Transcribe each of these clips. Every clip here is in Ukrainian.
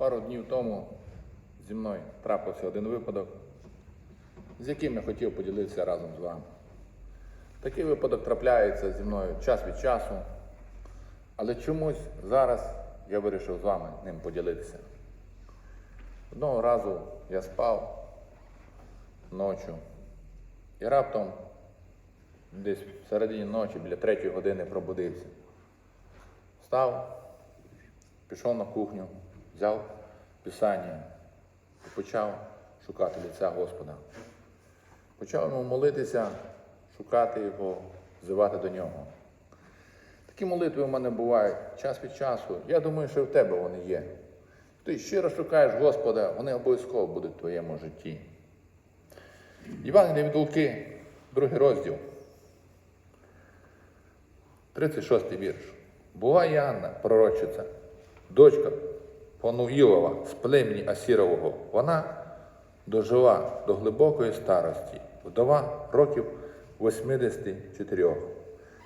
Пару днів тому зі мною трапився один випадок, з яким я хотів поділитися разом з вами. Такий випадок трапляється зі мною час від часу, але чомусь зараз я вирішив з вами ним поділитися. Одного разу я спав ночі і раптом десь в середині ночі, біля третьої години пробудився. Встав, пішов на кухню, взяв писання і почав шукати лиця Господа. Почав йому молитися, шукати його, взивати до нього. Такі молитви у мене бувають час від часу. Я думаю, що в тебе вони є. Ти щиро шукаєш Господа, вони обов'язково будуть в твоєму житті. Євангелія від Луки, другий розділ. 36 вірш. Була Анна, пророчиця, дочка Пануїлова з племені Асірового. Вона дожила до глибокої старості, вдова років 84,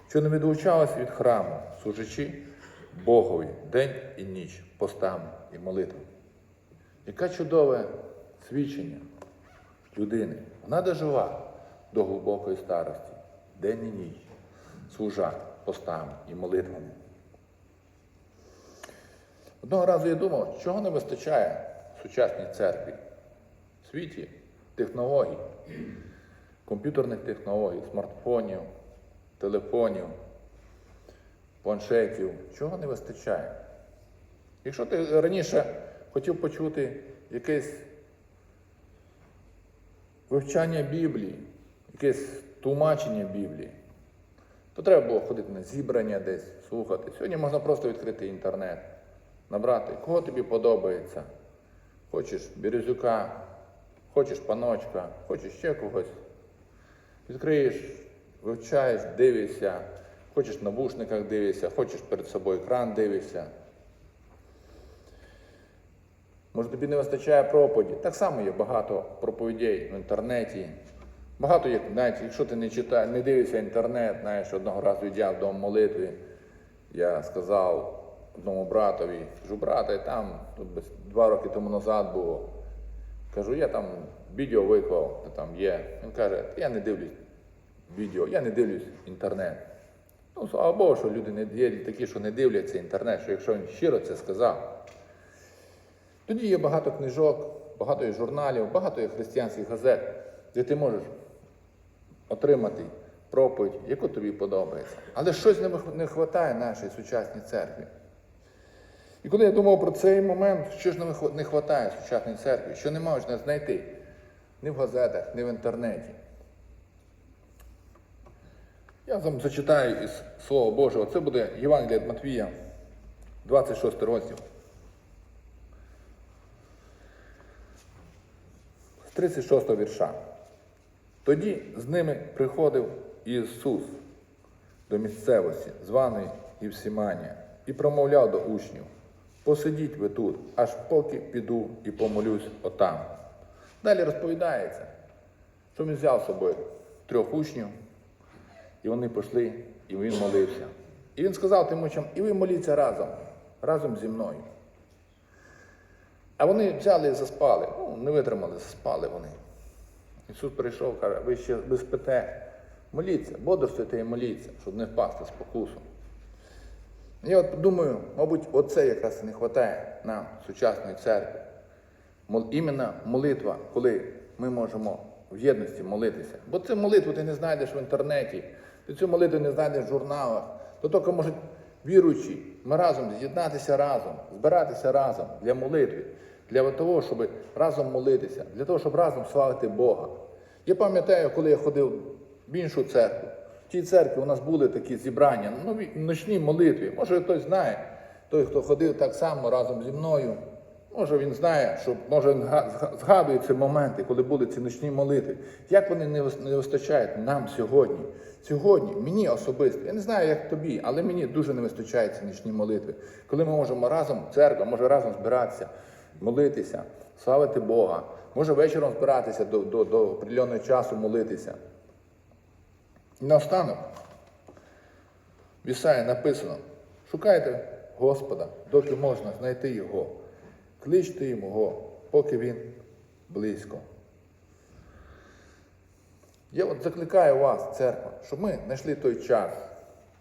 що не відлучалась від храму, служачи Богові день і ніч, постами і молитвами. Яке чудове свідчення людини. Вона дожила до глибокої старості, день і ніч, служа постами і молитвами. Одного разу я думав, чого не вистачає в сучасній церкві, в світі технологій, комп'ютерних технологій, смартфонів, телефонів, планшетів. Чого не вистачає? Якщо ти раніше хотів почути якесь вивчання Біблії, якесь тлумачення Біблії, то треба було ходити на зібрання десь, слухати. Сьогодні можна просто відкрити інтернет, набрати, кого тобі подобається. Хочеш Березюка, хочеш паночка, хочеш ще когось. Відкриєш, вивчаєш, дивишся, хочеш в навушниках дивишся, хочеш перед собою екран дивишся. Може тобі не вистачає проповіді. Так само є багато проповідей в інтернеті. Багато є, навіть якщо ти не читаєш, не дивишся інтернет, знаєш, одного разу йдя в дом молитви, я сказав одному братові, кажу, брате, там тут два роки тому назад було. Кажу, я там відео виклав, там є. Він каже, я не дивлюсь відео, я не дивлюсь інтернет. Ну, слава Богу, що люди не є такі, що не дивляться інтернет, що якщо він щиро це сказав. Тоді є багато книжок, багато є журналів, багато є християнських газет, де ти можеш отримати проповідь, яку тобі подобається. Але щось не вистачає нашій сучасній церкві. І коли я думав про цей момент, що ж не вистачає сучасній церкві, що не можна знайти ні в газетах, ні в інтернеті. Я вам зачитаю із Слова Божого. Це буде Євангелія від Матвія, 26 розділ. З 36 вірша. Тоді з ними приходив Ісус до місцевості, званої Євсіманія, і промовляв до учнів: Посидіть ви тут, аж поки піду і помолюсь отам. Далі розповідається, що він взяв з собою трьох учнів, і вони пішли, і він молився. І він сказав тим учням, і ви моліться разом, разом зі мною. А вони взяли і заспали. Ну, не витримали, заспали вони. Ісус прийшов, каже, ви ще ви спите, моліться, бодрствуйте і моліться, щоб не впасти з покусу. Я от думаю, мабуть, оце якраз не вистачає нам, сучасної церкви. Іменно молитва, коли ми можемо в єдності молитися. Бо цю молитву ти не знайдеш в інтернеті, ти цю молитву не знайдеш в журналах. То тільки можуть віруючі, ми разом з'єднатися разом, збиратися разом для молитви, для того, щоб разом молитися, для того, щоб разом славити Бога. Я пам'ятаю, коли я ходив в іншу церкву. Тій церкві у нас були такі зібрання, ну, ночні молитви. Може, хтось знає, той, хто ходив так само разом зі мною. Може він знає, що може він згадує ці моменти, коли були ці ночні молитви. Як вони не вистачають нам сьогодні? Сьогодні, мені особисто, я не знаю, як тобі, але мені дуже не вистачає ці нічні молитви. Коли ми можемо разом, церква може разом збиратися, молитися, славити Бога, може вечором збиратися до, до, до определеного часу молитися. І наостанок, в Ісаї написано: шукайте Господа, доки можна знайти Його. Кличте його, поки він близько. Я от закликаю вас, церква, щоб ми знайшли той час.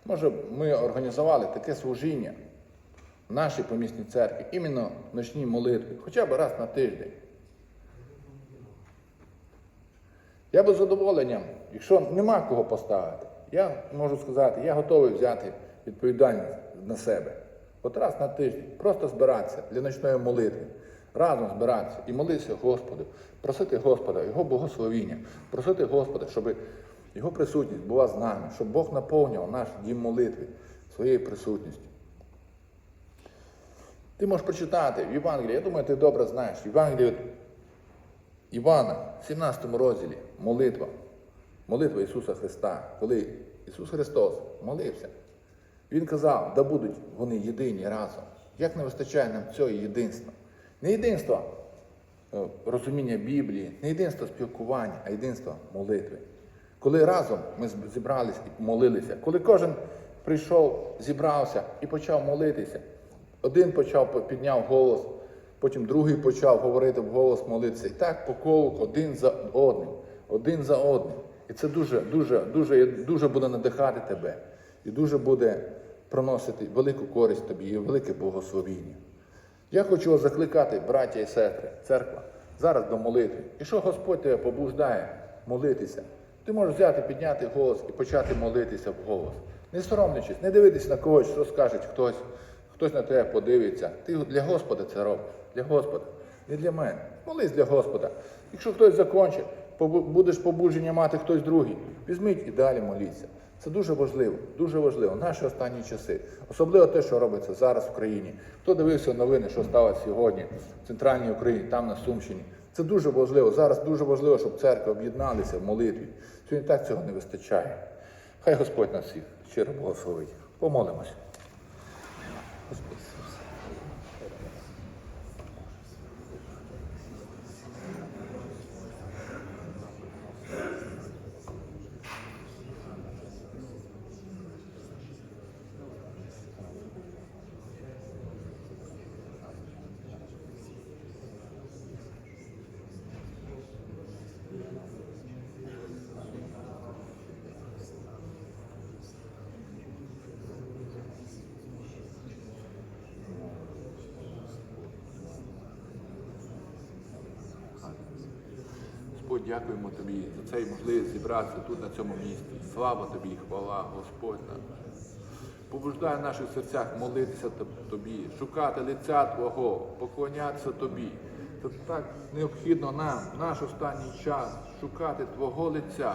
Може, ми організували таке служіння в нашій помісній церкві, іменно ночні молитви, хоча б раз на тиждень. Я би з задоволенням, якщо нема кого поставити, я можу сказати, я готовий взяти відповідальність на себе. От раз на тиждень просто збиратися для ночної молитви, разом збиратися і молитися Господу, просити Господа, Його благословіння, просити Господа, щоб Його присутність була з нами, щоб Бог наповнював наш дім молитви своєю присутністю. Ти можеш прочитати в Євангелії, я думаю, ти добре знаєш, Євангелії Івана, в 17 розділі, молитва. Молитва Ісуса Христа, коли Ісус Христос молився, Він казав, да будуть вони єдині разом. Як не вистачає нам цього єдинства? Не єдинства е, розуміння Біблії, не єдинство спілкування, а єдинство молитви. Коли разом ми зібрались і молилися, коли кожен прийшов, зібрався і почав молитися, один почав підняв голос, потім другий почав говорити в голос молитися. І так по колу один за одним, один за одним. І це дуже, дуже, дуже, дуже буде надихати тебе і дуже буде приносити велику користь тобі і велике благословіння. Я хочу вас закликати, браття і сестри, церква, зараз до молитви. Якщо Господь тебе побуждає молитися, ти можеш взяти, підняти голос і почати молитися в голос. Не соромлячись, не дивитися на когось, що скаже хтось, хтось на тебе подивиться. Ти для Господа це робиш, для Господа, не для мене. Молись для Господа. Якщо хтось закончить, будеш побудження мати хтось другий, візьміть і далі моліться. Це дуже важливо, дуже важливо. Наші останні часи, особливо те, що робиться зараз в країні. Хто дивився новини, що сталося сьогодні в центральній Україні, там на Сумщині. Це дуже важливо. Зараз дуже важливо, щоб церкви об'єдналися в молитві. Сьогодні так цього не вистачає. Хай Господь нас всіх щиро благословить. Помолимося. Господь. Господь, дякуємо Тобі за цей можливість зібратися тут, на цьому місці. Слава Тобі і хвала, Господь наш. Побуждай в наших серцях молитися Тобі, шукати лиця Твого, поклонятися Тобі. Це так необхідно нам, в наш останній час, шукати Твого лиця,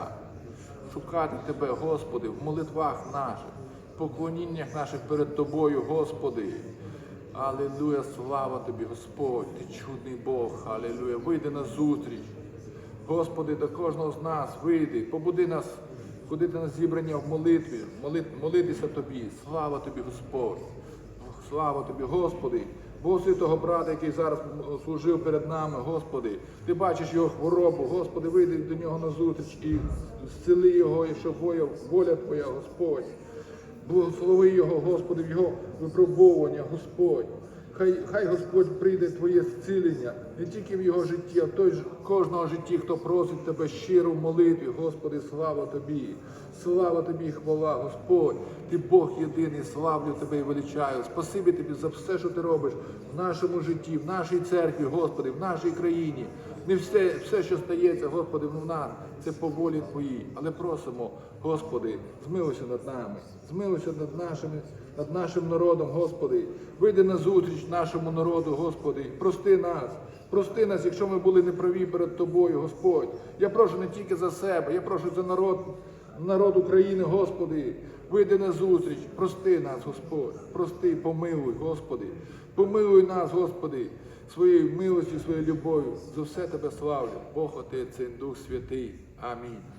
шукати Тебе, Господи, в молитвах наших, в поклоніннях наших перед Тобою, Господи. Алілуя, слава Тобі, Господь, Ти чудний Бог, Алілуя, вийди на зустріч. Господи, до кожного з нас вийди, побуди нас ходити на зібрання в молитві, молит, молитися Тобі. Слава Тобі, Господь. Слава Тобі, Господи. Бог святого брата, який зараз служив перед нами, Господи, Ти бачиш його хворобу, Господи, вийди до нього на зустріч і зціли його, і щоб воля, Твоя, Господь. Благослови його, Господи, в його випробовування, Господь. Хай, хай Господь прийде Твоє зцілення не тільки в його житті, а в той кожного житті, хто просить Тебе щиро в молитві. Господи, слава Тобі, слава Тобі хвала, Господь. Ти Бог єдиний, славлю Тебе і величаю. Спасибі Тобі за все, що ти робиш в нашому житті, в нашій церкві, Господи, в нашій країні. Не все, все, що стається, Господи, в нас, це по волі Твоїй. Але просимо, Господи, змилуйся над нами, змилуйся над нашими, над нашим народом, Господи. Вийди на зустріч нашому народу, Господи. Прости нас, прости нас, якщо ми були неправі перед Тобою, Господь. Я прошу не тільки за себе, я прошу за народ, народ України, Господи. Вийди на зустріч, прости нас, Господь, прости, помилуй, Господи. Помилуй нас, Господи, своєю милостю, своєю любов'ю. За все Тебе славлю. Бог Отець, Син, Дух Святий. Амінь.